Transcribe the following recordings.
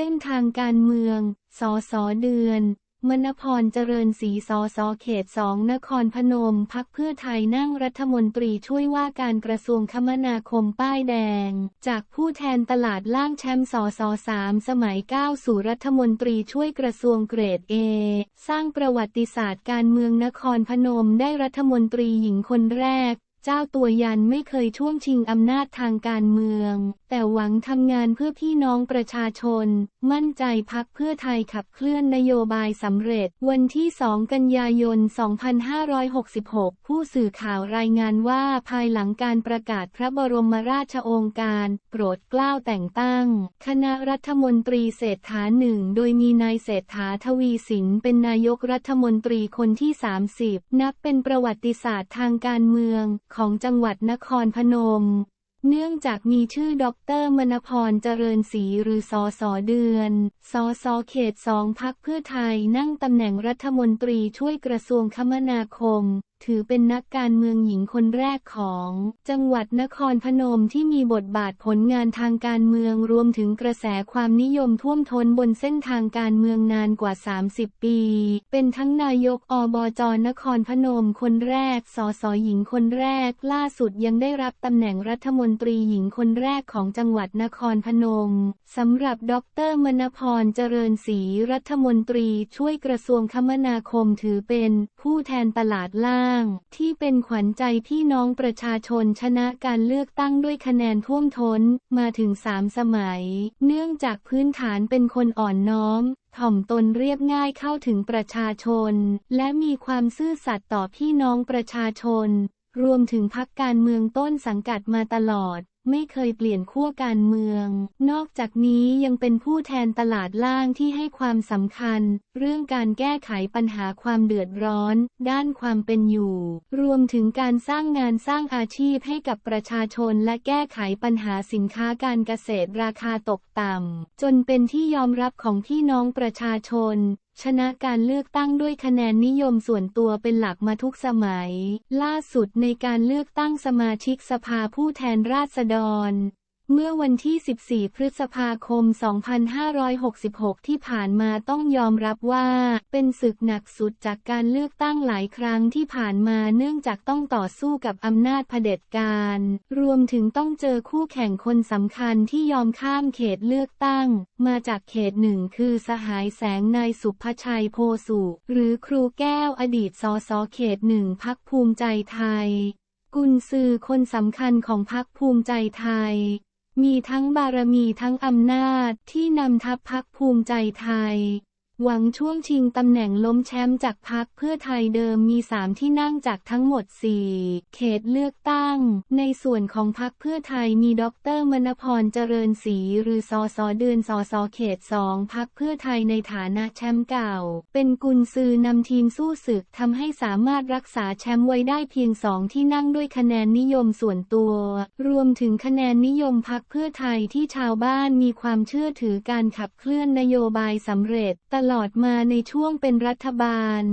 เส้นทางการเมือง สสเดือน มณพรเจริญศรีสสเขตสองนครพนมพักเพื่อไทยนั่งรัฐมนตรีช่วยว่าการกระทรวงคมนาคมป้ายแดง จากผู้แทนตลาดล่างแชมป์สสสามสมัยก้าวสู่รัฐมนตรีช่วยกระทรวงเกรดเอสร้างประวัติศาสตร์การเมืองนครพนมได้รัฐมนตรีหญิงคนแรก เจ้าตัวยันไม่เคยช่วงชิงอำนาจทางการเมือง แต่หวังทำงานเพื่อพี่น้องประชาชน มั่นใจพักเพื่อไทยขับเคลื่อนนโยบายสำเร็จ วันที่ 2 กันยายน 2566 ผู้สื่อข่าวรายงานว่าภายหลังการประกาศพระบรมราชโองการ โปรดเกล้าแต่งตั้ง คณะรัฐมนตรีเศรษฐาหนึ่งโดยมีนายเศรษฐาทวีสินเป็นนายกรัฐมนตรีคนที่ 30 นับเป็นประวัติศาสตร์ทางการเมืองของจังหวัดนครพนม เนื่องจากมีชื่อดรมณพรเจริญศรีหรือสอสอเดือนสอสอเขตสองพักเพื่อไทยนั่งตำแหน่งรัฐมนตรีช่วยกระทรวงคมนาคม ถือเป็นนักการเมืองหญิงคนแรกของ จังหวัดนครพนมที่มีบทบาทผลงานทางการเมืองรวมถึงกระแสความนิยมท่วมท้นบนเส้นทางการเมืองนานกว่า 30 ปี เป็นทั้งนายกอบจนครพนมคนแรก สสหญิงคนแรก ล่าสุดยังได้รับตำแหน่งรัฐมนตรีหญิงคนแรกของจังหวัดนครพนมสำหรับดรมณพรเจริญศรีรัฐมนตรีช่วยกระทรวงคมนาคมถือเป็น ผู้แทนตลาดล่าง ที่เป็นขวัญใจพี่น้องประชาชนชนะการเลือกตั้งด้วยคะแนนท่วมท้นมาถึงสามสมัย เนื่องจากพื้นฐานเป็นคนอ่อนน้อม ถ่อมตนเรียบง่ายเข้าถึงประชาชน และมีความซื่อสัตย์ต่อพี่น้องประชาชน รวมถึงพักการเมืองต้นสังกัดมาตลอด ไม่เคยเปลี่ยนขั้วการเมือง นอกจากนี้ยังเป็นผู้แทนตลาดล่างที่ให้ความสำคัญ เรื่องการแก้ไขปัญหาความเดือดร้อน ด้านความเป็นอยู่ รวมถึงการสร้างงานสร้างอาชีพให้กับประชาชนและแก้ไขปัญหาสินค้าการเกษตรราคาตกต่ำจนเป็นที่ยอมรับของพี่น้องประชาชน ชนะการเลือกตั้งด้วยคะแนนนิยมส่วนตัวเป็นหลักมาทุกสมัย ล่าสุดในการเลือกตั้งสมาชิกสภาผู้แทนราษฎร เมื่อวันที่ 14 พฤษภาคม 2566 ที่ผ่านมาต้องยอมรับว่า เป็นศึกหนักสุดจากการเลือกตั้งหลายครั้งที่ผ่านมาเนื่องจากต้องต่อสู้กับอำนาจเผด็จการ รวมถึงต้องเจอคู่แข่งคนสำคัญที่ยอมข้ามเขตเลือกตั้ง มาจากเขตหนึ่งคือสหายแสงนายสุภชัยโพสุ หรือครูแก้วอดีตสสเขตหนึ่งพักภูมิใจไทย กุนซือคนสำคัญของพักภูมิใจไทย มีทั้งบารมีทั้งอำนาจที่นำทัพพักภูมิใจไทย หวังช่วงชิงตำแหน่งล้มแชมป์จากพักเพื่อไทยเดิมมีสามที่นั่งจากทั้งหมด 4 เขตเลือกตั้ง ในส่วนของพักเพื่อไทยมีดรมณพรเจริญศรีหรือสอสอเดือนสอสอเขตสองพักเพื่อไทยในฐานะแชมป์เก่า เป็นกุนซือนำทีมสู้ศึกทำให้สามารถรักษาแชมป์ไว้ได้เพียงสองที่นั่งด้วยคะแนนนิยมส่วนตัว รวมถึงคะแนนนิยมพักเพื่อไทยที่ชาวบ้านมีความเชื่อถือการขับเคลื่อนนโยบายสำเร็จตลลอดมาในช่วงเป็นรัฐบาล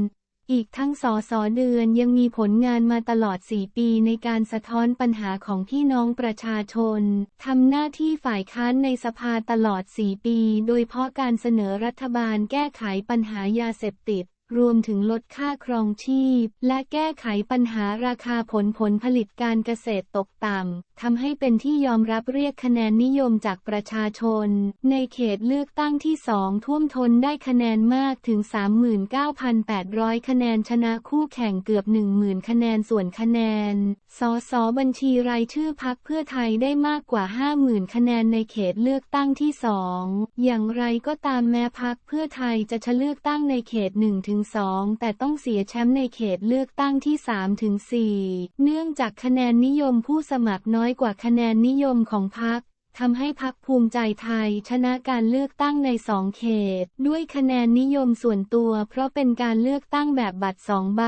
อีกทั้งสอสอเดือนยังมีผลงานมาตลอด 4 ปีในการสะท้อนปัญหาของพี่น้องประชาชน ทำหน้าที่ฝ่ายค้านในสภาตลอด 4 ปี โดยเพราะการเสนอรัฐบาลแก้ไขปัญหายาเสพติด รวมถึงลดค่าครองชีพ และแก้ไขปัญหาราคาผลผลผลิตการเกษตรตกต่ำทำให้เป็นที่ยอมรับเรียกคะแนนนิยมจากประชาชน ในเขตเลือกตั้งที่สองท่วมทนได้คะแนนมากถึง 39,800 คะแนนชนะคู่แข่งเกือบ 10,000 คะแนนส่วนคะแนน สสบัญชีรายชื่อพักเพื่อไทยได้มากกว่า 50,000 คะแนนในเขตเลือกตั้งที่สองอย่างไรก็ตามแม้พักเพื่อไทยจะชะเลือกตั้งในเขต1ถึง1-2 แต่ต้องเสียแชมป์ในเขตเลือกตั้งที่ 3-4 เนื่องจากคะแนนนิยมผู้สมัครน้อยกว่าคะแนนนิยมของพรรคทำให้พรรคภูมิใจไทยชนะการเลือกตั้งในสองเขต ด้วยคะแนนนิยมส่วนตัวเพราะเป็นการเลือกตั้งแบบบัตรสองใบ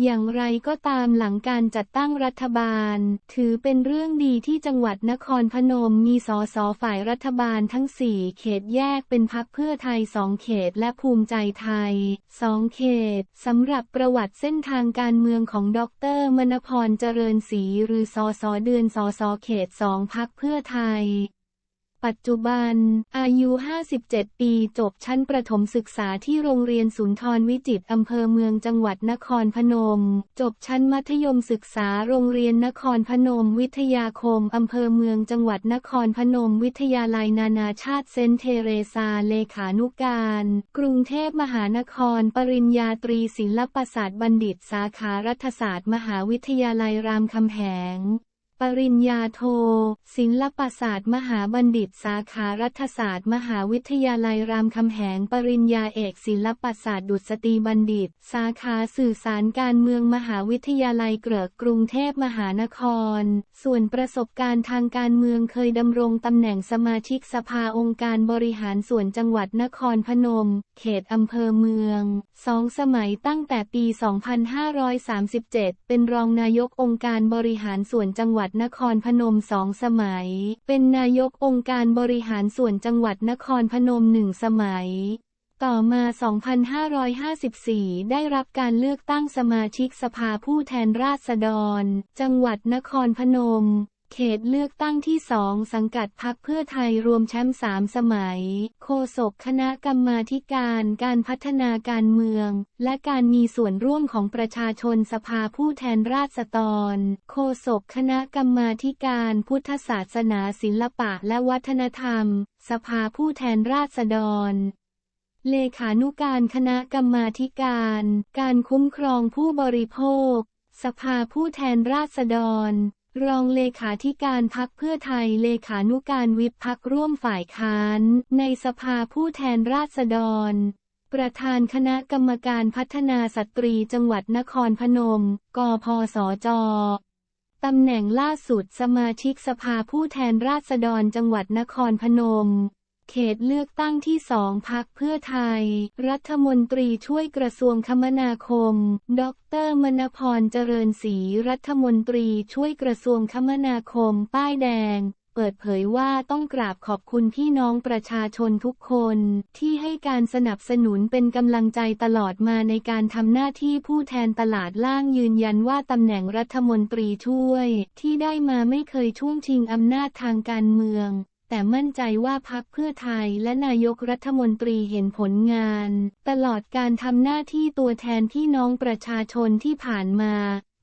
อย่างไรก็ตามหลังการจัดตั้งรัฐบาล ถือเป็นเรื่องดีที่จังหวัดนครพนมมีสสฝ่ายรัฐบาลทั้ง 4 เขตแยกเป็นพักเพื่อไทยสองเขตและภูมิใจไทยสองเขตสำหรับประวัติเส้นทางการเมืองของดรมณพรเจริญศรีหรือสสเดือนสสเขตสองพักเพื่อไทย ปัจจุบัน อายุ 57 ปี จบชั้นประถมศึกษาที่โรงเรียนสุนทรวิจิตรอำเภอเมืองจังหวัดนครพนม จบชั้นมัธยมศึกษาโรงเรียนนครพนม วิทยาคมอำเภอเมืองจังหวัดนครพนม วิทยาลัยนานาชาติเซนเทเรซาเลขานุการ กรุงเทพมหานคร ปริญญาตรีศิลปศาสตร์บัณฑิตสาขารัฐศาสตร์ มหาวิทยาลัยรามคำแหง ปริญญาโท ศิลปศาสตร์ มหาบัณฑิต สาขารัฐศาสตร์ มหาวิทยาลัยรามคำแหง ปริญญาเอกศิลปศาสตร์ ดุษฎีบัณฑิต สาขาสื่อสารการเมืองมหาวิทยาลัยเกริกกรุงเทพมหานคร ส่วนประสบการณ์ทางการเมืองเคยดำรงตำแหน่งสมาชิกสภาองค์การบริหารส่วนจังหวัดนครพนม เขตอำเภอเมืองสองสมัยตั้งแต่ปี 2537 เป็นรองนายกองค์การบริหารส่วนจังหวัดนครพนมสองสมัย เป็นนายกองค์การบริหารส่วนจังหวัดนครพนมหนึ่งสมัย ต่อมา 2554 ได้รับการเลือกตั้งสมาชิกสภาผู้แทนราษฎร จังหวัดนครพนม เขตเลือกตั้งที่สองสังกัดพักเพื่อไทยรวมแชมป์สามสมัย โฆษกคณะกรรมาธิการการพัฒนาการเมือง และการมีส่วนร่วมของประชาชนสภาผู้แทนราษฎรโฆษกคณะกรรมาธิการพุทธศาสนาศิลปะและวัฒนธรรม สภาผู้แทนราษฎรเลขานุการคณะกรรมาธิการ การคุ้มครองผู้บริโภค สภาผู้แทนราษฎร รองเลขาธิการพักเพื่อไทยเลขานุการวิปพักร่วมฝ่ายค้าน ในสภาผู้แทนราษฎร ประธานคณะกรรมการพัฒนาสตรีจังหวัดนครพนม กพสจตำแหน่งล่าสุดสมาชิกสภาผู้แทนราษฎรจังหวัดนครพนม เขตเลือกตั้งที่สองพักเพื่อไทย รัฐมนตรีช่วยกระทรวงคมนาคม ดรมณพรเจริญศรีรัฐมนตรีช่วยกระทรวงคมนาคม ป้ายแดงเปิดเผยว่าต้องกราบขอบคุณพี่น้องประชาชนทุกคน ที่ให้การสนับสนุนเป็นกำลังใจตลอดมาในการทำหน้าที่ผู้แทนตลาดล่างยืนยันว่าตำแหน่งรัฐมนตรีช่วย ที่ได้มาไม่เคยช่วงชิงอำนาจทางการเมือง แต่มั่นใจว่าพักเพื่อไทยและนายกรัฐมนตรีเห็นผลงาน ตลอดการทำหน้าที่ตัวแทนพี่น้องประชาชนที่ผ่านมา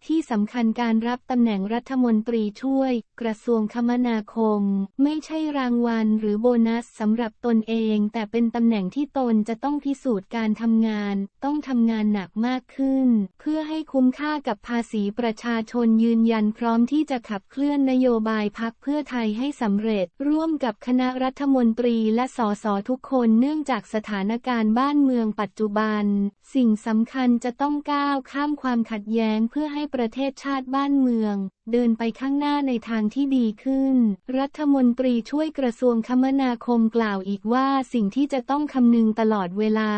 ที่สำคัญการรับตำแหน่งรัฐมนตรีช่วย กระทรวงคมนาคม ไม่ใช่รางวัลหรือโบนัสสำหรับตนเอง แต่เป็นตำแหน่งที่ตนจะต้องพิสูจน์การทำงาน ต้องทำงานหนักมากขึ้น เพื่อให้คุ้มค่ากับภาษีประชาชนยืนยันพร้อมที่จะขับเคลื่อนนโยบายพักเพื่อไทยให้สำเร็จ ร่วมกับคณะรัฐมนตรีและสสทุกคนเนื่องจากสถานการณ์บ้านเมืองปัจจุบัน สิ่งสำคัญจะต้องก้าวข้ามความขัดแย้งเพื่อให้ประเทศชาติบ้านเมือง เดินไปข้างหน้าในทางที่ดีขึ้น รัฐมนตรีช่วยกระทรวงคมนาคมกล่าวอีกว่าสิ่งที่จะต้องคำนึงตลอดเวลา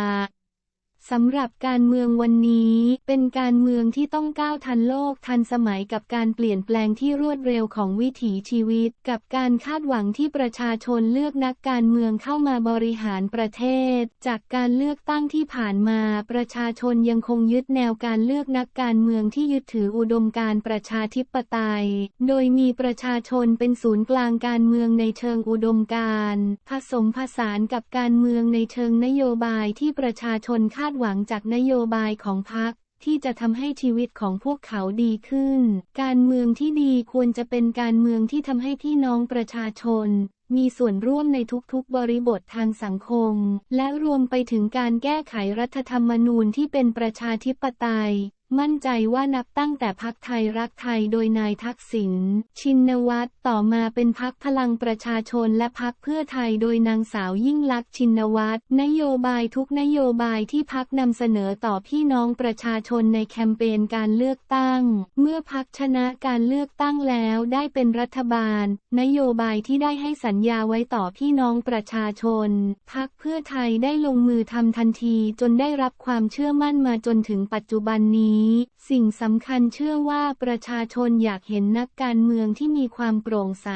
สำหรับการเมืองวันนี้เป็นการเมืองที่ต้องก้าวทันโลกทันสมัยกับการเปลี่ยนแปลงที่รวดเร็วของวิถีชีวิต กับการคาดหวังที่ประชาชนเลือกนักการเมืองเข้ามาบริหารประเทศ จากการเลือกตั้งที่ผ่านมาประชาชนยังคงยึดแนวการเลือกนักการเมืองที่ยึดถืออุดมการประชาธิปไตย โดยมีประชาชนเป็นศูนย์กลางการเมืองในเชิงอุดมการผสมผสานกับการเมืองในเชิงนโยบายที่ประชาชนคาดหวังจากนโยบายของพรรคที่จะทำให้ชีวิตของพวกเขาดีขึ้น การเมืองที่ดีควรจะเป็นการเมืองที่ทำให้พี่น้องประชาชน มีส่วนร่วมในทุกๆ บริบททางสังคม และรวมไปถึงการแก้ไขรัฐธรรมนูญที่เป็นประชาธิปไตย มั่นใจว่านับตั้งแต่พักไทยรักไทยโดยนายทักษิณ ชินวัตรต่อมาเป็นพักพลังประชาชนและพักเพื่อไทยโดยนางสาวยิ่งลักษณ์ชินวัตรนโยบายทุกนโยบายที่พักนำเสนอต่อพี่น้องประชาชนในแคมเปญการเลือกตั้ง เมื่อพักชนะการเลือกตั้งแล้วได้เป็นรัฐบาล นโยบายที่ได้ให้สัญญาไว้ต่อพี่น้องประชาชน พักเพื่อไทยได้ลงมือทำทันทีจนได้รับความเชื่อมั่นมาจนถึงปัจจุบันนี้นี้ สิ่งสำคัญเชื่อว่าประชาชนอยากเห็นนักการเมืองที่มีความโปร่งใส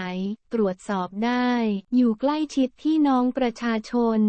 ตรวจสอบได้ อยู่ใกล้ชิดพี่น้องประชาชน